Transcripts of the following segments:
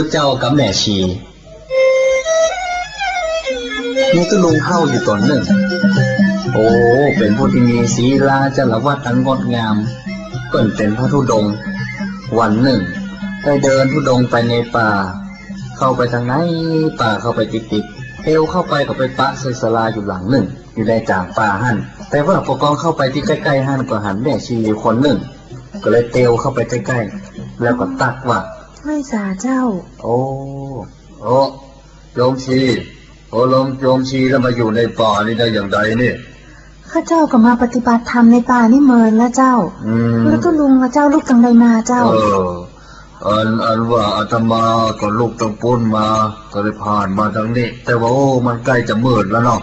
ตุเจ้ากับแม่ชีมีตุลุงเข้าอยู่ตนหนึ่ง โอ้ เป็นผู้ที่มีศีลาจารวัดอันงงดงามเปิ่นเป็นพระธุดงค์วันหนึ่ง ได้เดินธุดงค์ไปในป่า เข้าไปทางไหนป่าเข้าไปติดติดๆเอวเข้าไปก็ไปปะเซสลาอยู่หลังหนึ่ง อยู่ในจางป่าหันแต่ว่าพอกองเข้าไปที่ใกล้ๆหันก็หันแม่ชีอยู่คนหนึ่ง ก็เลยเตวเข้าไปใกล้ๆแล้วก็ตักว่า ไม่สาเจ้า โอ้โอ้โยมชีโอ้ลมโยมชีแล้วมาอยู่ในป่านี่ได้อย่างไรนี่ข้าเจ้าก็มาปฏิบัติธรรมในป่านี่เมินแล้วเจ้าอืมแล้วก็ลุงกับเจ้าลูกจังใดมาเจ้า เอออันอันว่าอาตมาก็ลูกตะปุ้นมา ก็เลยผ่านมาทางนี้ แต่ว่าโอ้มันใกล้จะมืดแล้วเนาะ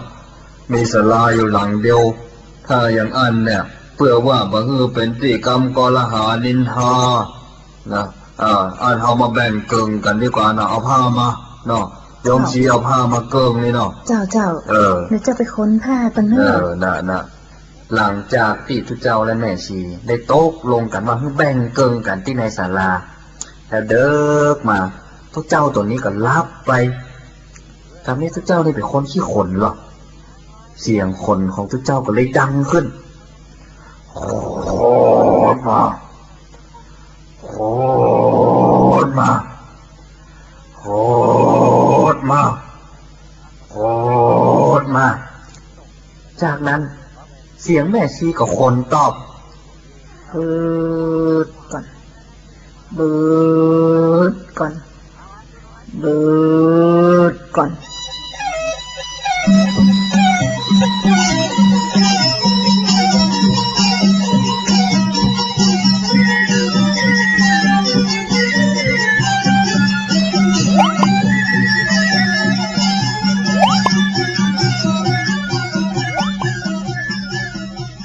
มีสลาอยู่หลังเดียว ถ้าอย่างอันเนี่ยเพื่อว่าบ่ฮือเป็นตีกรรมกลหานินทานะ อ่าอันเอามาแบ่งเกิงกันดีกว่านะเอาผ้ามาเนาะโยมชีเอาผ้ามาเกิงนี่เนาะเจ้าเจ้าเออเดี๋ยวจะไปค้นผ้ากันเนเออะอน่ะน่ะหลังจากที่ทุกเจ้าและแม่ชี ได้โต๊ะลงกันว่าให้แบ่งเกิงกันที่ในศาลาแล้วเดิกมาทุกเจ้าตัวนี้ก็รับไปทำให้ทุกเจ้าได้เป็นคนขี้ขนหรอกเสียงขนของทุกเจ้าก็เลยดังขึ้นโมากโหดมากโหดมาก จากนั้นเสียงแม่ชีกับคนตอบบืดก่อนบืดก่อนบืดก่อน